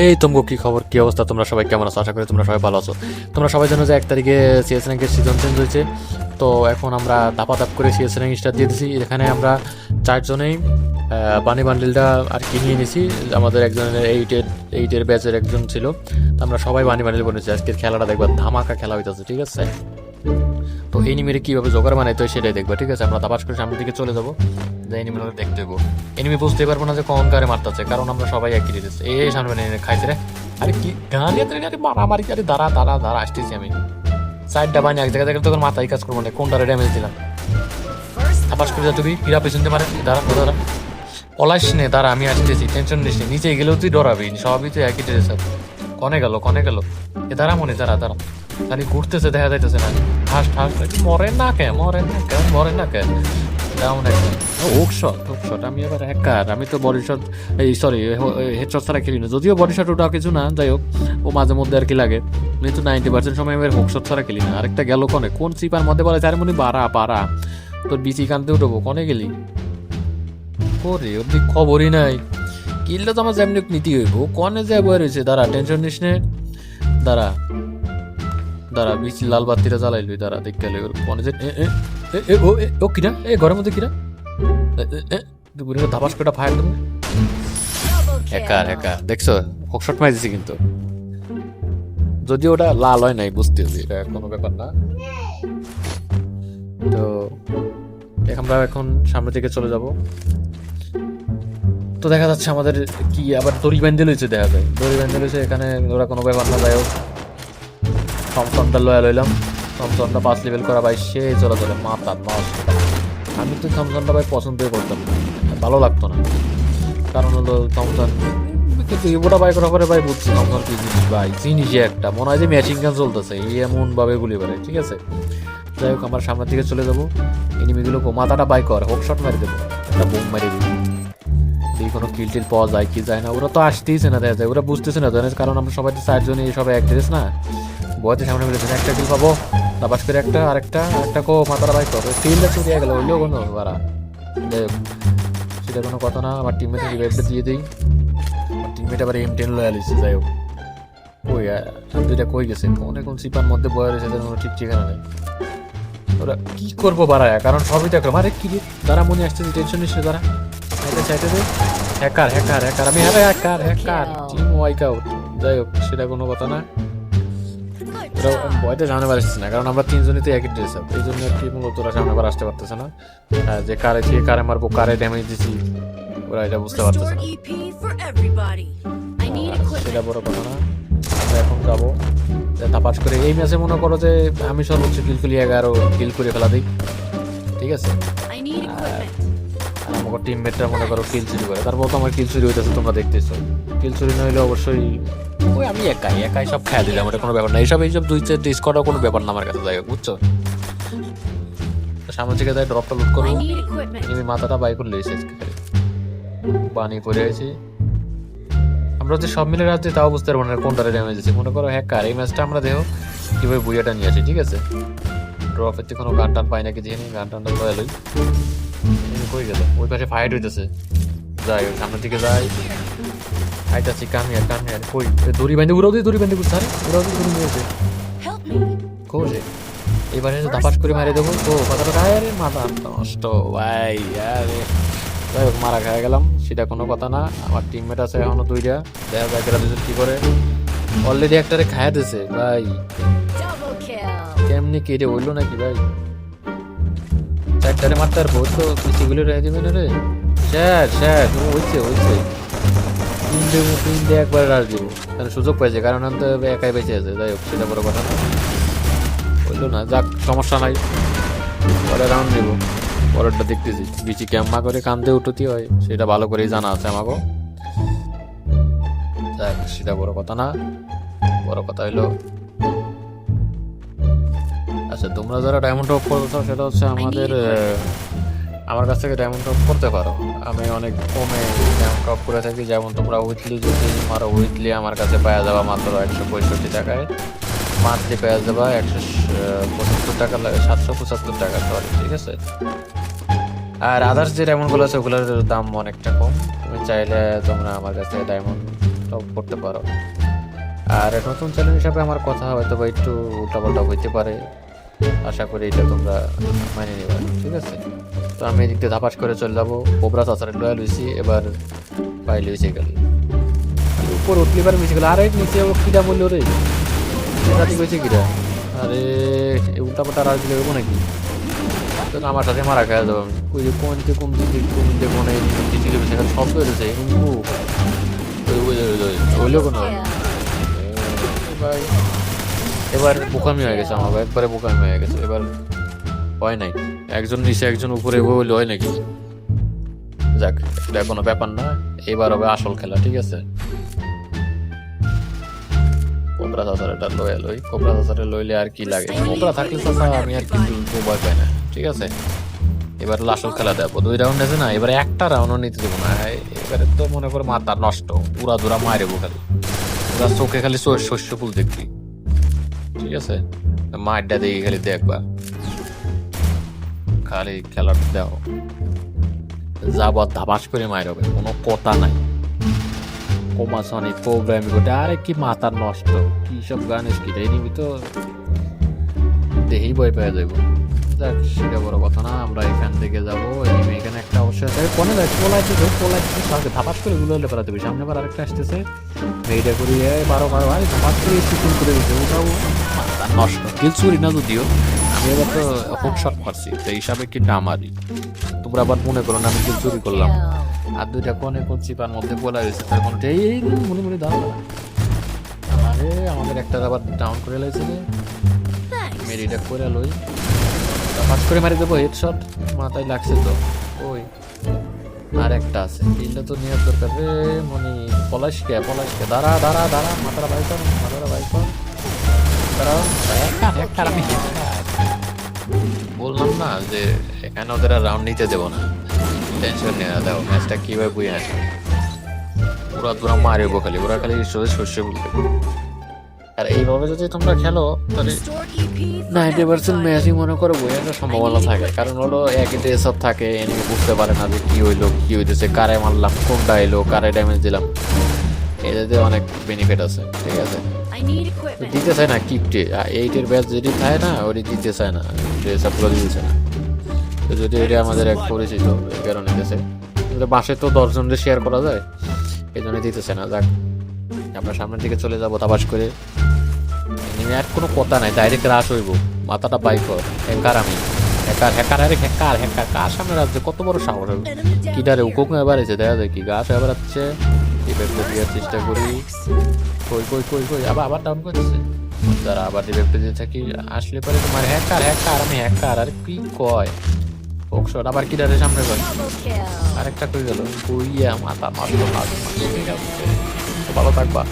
এই তোমগো কি খবর? কি অবস্থা? তোমরা সবাই কেমন আছো? আশা করি তোমরা সবাই ভালো আছো। তোমরা সবাই জানো যে এক তারিখে সিএস র্যাঙ্কের সিজন চেঞ্জ হয়েছে। তো এখন আমরা দাপ করে সিএস র্যাঙ্ক স্টার দিয়ে দিছি। এখানে আমরা চারজনেই বানি বান্ডিলটা আর কি নিয়ে নিছি। আমাদের একজনের এইটের এইটের ব্যাচের একজন ছিল। তো আমরা সবাই বানি বান্ডিল বনেছি আজকের খেলাটা দেখবা, ধামাকা খেলা হইতেছে, ঠিক আছে? তো এনিমিরে কীভাবে জোগাড় বানাইতে হয় সেটাই দেখবা, ঠিক আছে? আমরা দাপাস করে সামনের দিকে চলে যাব যে এনিমি দেখতে হব এনিমি বুঝতে পারব না যে কোন কারে মারতেছে, কারণ আমরা সবাই একই দিতেছে এই সামনে এনে খাইছে রে। আরে কি গান এত আরে মারামারি, আরে দাঁড়া দাঁড়া দাঁড়া, আসতেছি আমি। সাইডটা বানি এক জায়গায় দেখলে তখন মাথায় কাজ করব না, কোনটারে ড্যামেজ দিলাম। তাপাস করে যা তুমি, হীরা পেছনতে পারে দাঁড়া দাঁড়া পলাশ নে, দাঁড়া, আমি আসতেছি টেনশন নিস নিচে গেলেও তুই ডরাবি, সবই তো একই ড্রেস কনে গেল কনে গেল। এ, দাঁড়া মনে, দাঁড়া দাঁড়া। খালি ঘুরতেছে, দেখা যাইতেছে না। হাস হাস মরে না কে মরে না কে মরে না কে ডাউন একটা ওক শট আমি এবার হ্যাকার আমি তো বডি এই সরি হেড শট ছাড়া খেলি না। যদিও বডি শট ওটা কিছু না, যাই হোক, ও মাঝে মধ্যে আর কি লাগে। কিন্তু নাইনটি পার্সেন্ট সময় আমি হোক শট ছাড়া খেলি না। আরেকটা গেল কনে? কোন চিপার মধ্যে বলে চার মনে? বাড়া পাড়া তোর বিচি কানতে উঠবো, কনে গেলি? ওর দিক খবরই নাই। কিলটা তো আমার যেমনি নীতি হইব। কনে যায় বয়ে রয়েছে? দাঁড়া টেনশন নিস নে। দাঁড়া। দাঁড়া বিচ লাল বাতিটা জ্বালাইলই, দাঁড়া দেখ গেলে ওর কনে যে ও ও কিরা? এ, ঘরের মধ্যে কিরা? দুপুরে ধাপাস করে ফায়ার দেবো হ্যাকার হ্যাকার দেখছ? হকশট মাই দিছি কিন্তু। যদি ওটা লাল হয় নাই, বুঝতে হবে এটা কোনো ব্যাপার না। তো আমরা এখন সামনের দিকে চলে যাব। তো দেখা যাচ্ছে আমাদের কি আবার দড়ি ব্যান্ডেল লইছে, দেখা যায়। দড়ি ব্যান্ডেল হয়েছে এখানে ওরা কোনো ব্যাপার না, যাই থমথমটা লয়া লইলাম। থমথমটা পাঁচ লেভেল করা ভাই, সে চলে চলে মাথা মাস আমি তো থমথমটা ভাই পছন্দই করতাম ভালো লাগতো না। কারণ হলো থমথম কিন্তু ইবোটা বাই করার পরে ভাই বুঝছি থমথম কি জিনিস ভাই জিনিসই একটা। মনে হয় যে ম্যাচিং গান চলতেছে এমন ভাবে গুলি করে ঠিক আছে? যাই হোক, আমার সামনের দিকে চলে যাব। এনিমিগুলো মাথাটা বাই কর হোক শট মারি দেবো। একটা বোম মারি দিবি। এই কোনো কিল টিল পাওয়া যায়, কি যায় না, ওরা তো আসতেইছে না, দেখা যায়। ওরা বুঝতেছে না, জানিস? কারণ আমরা সবাই চারজনই, সবাই এক ড্রেস না। বয়তে সামনে মিলেছে একটা কিল পাবো তাপাস করে একটা আরেকটা একটা কো মাথাটা বাই কর। কিলটা চুরিয়ে গেল ওইলেও কোনো যাই সেটা কোনো কথা না আমার টিমমেটে রিভাইভটা দিয়ে দিই। আমার টিমমেট আবার এম টেন লয়াল এসেছে যাই হোক। কই দুইটা কই গেছে? কোন কোন সিপার মধ্যে বয় রয়েছে তাদের কোনো ঠিক ঠিকানা নেই। ওরা কি করব বাড়ায়? কারণ সবই তো একটা আরে কি রে? দাঁড়া মনে আসছে টেনশন নিচ্ছে দাঁড়া। এটা চাইতে দে। হ্যাকার হ্যাকার হ্যাকার আমি হ্যাঁ হ্যাকার হ্যাকার টিম ওয়াইক আউট যাই হোক সেটা কোনো কথা না। ওরা ভয়তে সামনে বার আসছে না কারণ আমরা তিনজনই তো একই ড্রেস আপ এই জন্য কি মূলত ওরা সামনে বার আসতে পারতেছে না। যে কারে দিয়ে কারে মারবো কারে ড্যামেজ দিছি ওরা এটা বুঝতে পারতেছে না। আর সেটা বড় কথা না আমরা এখন যাব। তাপাস করে এই ম্যাচে মনে করো যে আমি সর্বোচ্চ কিল করি এগারো কিল করে ফেলা দিই। ঠিক আছে? আমাকে টিমমেটরা মনে করো কিল চুরি করে। তারপর তো আমার কিল চুরি হইতেছে তোমরা দেখতেছো। কিল চুরি নইলে অবশ্যই ওই আমি একাই একাই সব খেয়ে দিলাম এটা কোনো ব্যাপার না। এইসব এইসব দুই চারটে স্কোয়াডও কোনো ব্যাপার না আমার কাছে যাই হোক বুঝছ? সামনে থেকে যাই ড্রপটা লুট করব I আমি মাথাটা বাই করলে এসেছি বানি পড়ে আছি। আমরা যদি সব মিলে রাখছি তাও বুঝতে পারব না কোনটারে ড্যামেজ আছে মনে করো হ্যাঁ কার এই ম্যাচটা আমরা দেখো কীভাবে বুইয়াটা নিয়ে আসি ঠিক আছে? ড্রপের থেকে কোনো গান টান পাই নাকি দেখে নি গান টানটা লই কই গেল। ওই পাশে ফাইট হইতেছে। যাই ওই সামনের দিকে যাই। আইতাছি কামিয়ার কামিয়ার কই? দড়ি বাঁধে উড়াও দিয়ে দড়ি বাঁধে আরে উড়াও দিয়ে দড়ি নিয়েছে এবারে দাপাস করে মারি দেবো। তো খায় আরে মাথা নষ্ট ভাই আরে। যাই হোক মারা খেয়ে গেলাম। সেটা কোনো কথা না। আমার টিমমেট আছে এখনও দুইটা। দেখা যায় এরা দুজন কি করে। অলরেডি একটারে খায় দিছে ভাই। কেমনি কেটে হইল নাকি ভাই? চারটারে মারতে আর তো পিছিগুলো রেখে দিবে না রে। স্যার স্যার হইছে হইছে। তিনটে তিনটে একবার রাজ দিব। কারণ সুযোগ পাইছে, কারণ আমি তো একাই বেঁচে আছে। যাই হোক, সেটা বড় কথা না। হইল না, যাক, সমস্যা নাই। পরে রাউন্ড নিব। পরেরটা দেখতেছি। বিচি ক্যাম্মা করে কান্দে উঠতি হয়। সেটা ভালো করেই জানা আছে আমাকে যাক, সেটা বড় কথা না। বড় কথা হইল আচ্ছা তোমরা যারা ডায়মন্ড টপ করছ সেটা হচ্ছে আমাদের আমার কাছ থেকে ডায়মন্ড টপ করতে পারো। আমি অনেক কমে ডায়মন্ড টপ করে থাকি যেমন তোমরা উইকলি যদি মারো উইকলি আমার কাছে পাওয়া যাবা মাত্র একশো পঁয়ষট্টি টাকায়। মান্থলি পাওয়া যাবা একশো পঁচাত্তর টাকা লাগে সাতশো পঁচাত্তর টাকা সরি ঠিক আছে? আর আদার্স যে ডায়মন্ডগুলো আছে ওগুলোর দাম অনেকটা কম। তুমি চাইলে তোমরা আমার কাছে ডায়মন্ড সব করতে পারো। আর নতুন চ্যানেল হিসাবে আমার কথা হয়তো বা একটু উল্টাপাল্টা হইতে পারে। আশা করি এটা তোমরা মানে নেবে ঠিক আছে? তো আমি এদিক দিয়ে ধাপাস করে চলে যাব। কোবরা চাচারে লয়াল হয়েছি এবার বাইলে হয়েছে গেল উপর উঠলি এবার মিশে গেল আরে নিচে ও কিরা বলল রে? রাতে কইছে কিরা আরে এই উল্টাপাল্টা রাজ দিলে নাকি? তো আমার সাথে মারা খাওয়া যাব আমি। ওই যে কোন যে কোন দিকে কোন যে কোন দিকে সেখানে শব্দ হয়েছে ওইলো কোনো? ভাই। এবার বোকামি হয়ে গেছে আমার একবারে বোকামি হয়ে গেছে। এবার হয় নাই। একজন নিচে, একজন উপরে বলে হয় নাকি? যাক, এটা কোনো ব্যাপার না। এবার হবে আসল খেলা, ঠিক আছে? কোবরা এটা লই, কোবরা লইলে আর কি লাগে? কোবরা থাকলে আমি আর কিন্তু পাই না, ঠিক আছে? এবার আসল খেলা দেবো দুই রাউন্ড আছে না, এবারে একটা রাউন্ডও নিতে দেবো না। এবারে তো মনে করো মাথা নষ্ট পুরা দুরা মারেবো খালি। পুরা চোখে খালি শস্য ফুল দেখবি। ঠিক আছে? মারটা দেখি খালি দেখবা খালি খেলার দেও। যাব ধাবাস করে মায়ের হবে, কোনো কথা নাই। কোমাসনি প্রোগ্রাম গোটে আরে কি মাথা নষ্ট, কি সব গান কি তাই নিবি তো। দেহি বই পেয়ে যাইব। যাক সেটা বড় কথা না আমরা এখান থেকে যাব এনিমে এখানে একটা অবশ্যই আছে। কোনে যাই পোলাইতে যাই পোলাইতে সামনে ধাপাস করে গুলো হলে পারাতে বেশি সামনে আবার আরেকটা আসতেছে। মেয়েটা করি বারো বারো আরে ধাপাস করে শুটিং করে দিতে ওটাও নষ্ট কিল চুরি না যদিও আমি এবার তো হোক শট মারছি তো এই হিসাবে কি না মারি তোমরা আবার মনে করো না আমি কিল চুরি করলাম। আর দুইটা কোনে করছি তার মধ্যে বলা হয়েছে তার কোনটা এই মনে মনে দাও আরে আমাদের একটা আবার ডাউন করে লাইছে. মেরিটা করে লই। পাঁচ করে মারি দেবো হেডশট মাথায় লাগছে তো। ওই। আর একটা আছে। কিলটা তো নেওয়ার দরকার রে মনি, পলাশকে পলাশকে। দাঁড়া দাঁড়া দাঁড়া। মাথাটা বাই কর মাথাটা বাই কর একটা, আমি বললাম না যে এখানে ওদের রাউন্ড নিতে দেবো না। টেনশন নিয়ে দাও ম্যাচটা কীভাবে বুঝে আসে ওরা তোরা মারবো খালি। ওরা খালি শস্য বলবে। আর এইভাবে যদি তোমরা খেলো, তাহলে নাইনটি পার্সেন্ট ম্যাচই মনে করো বই একটা সম্ভাবনা থাকে। কারণ হলো একই ড্রেস সব থাকে এনে বুঝতে পারে না যে কি হইল, কি হইতেছে, কারে মারলাম, কোনটা এলো, কারে ড্যামেজ দিলাম। এটাতে অনেক বেনিফিট আছে, ঠিক আছে. দিতে চায় না কিপটে এইটের ব্যাচ যদি থাকে না ওটি দিতে চায় না ড্রেস আপগুলো দিতে চায় না। তো যদি এটা আমাদের এক পরিচিত কারণে বাসে তো দশজনদের শেয়ার করা যায় এই জন্য দিতেছে না, যাক। আমরা সামনের দিকে চলে যাব তাবাস করে। আর কোনো কথা নাই ডাইরেক্ট রাশ হইব। মাথাটা বাই কর আমি। হ্যাকার হ্যাকার, আরে হ্যাকার হ্যাকার, কার সামনে রাখছে? কত বড় সাহস হবে. কিডারে উকুক এবার এসে দেখা যায় কি গাছ এবার ডিবেক্টে দেওয়ার চেষ্টা করি। কই কই কই কই, আবার আবার ডাউন করতেছে যারা আবার ডিবেক্টে দিয়ে থাকি। আসলে পরে তোমার হ্যাকার হ্যাকার, আমি হ্যাকার, আর কি কয়? ফোকশট আবার কিডারে সামনে কয়. আরেকটা কই গেল? কইয়া মাথা মারলো মাথা ভালো থাকবা।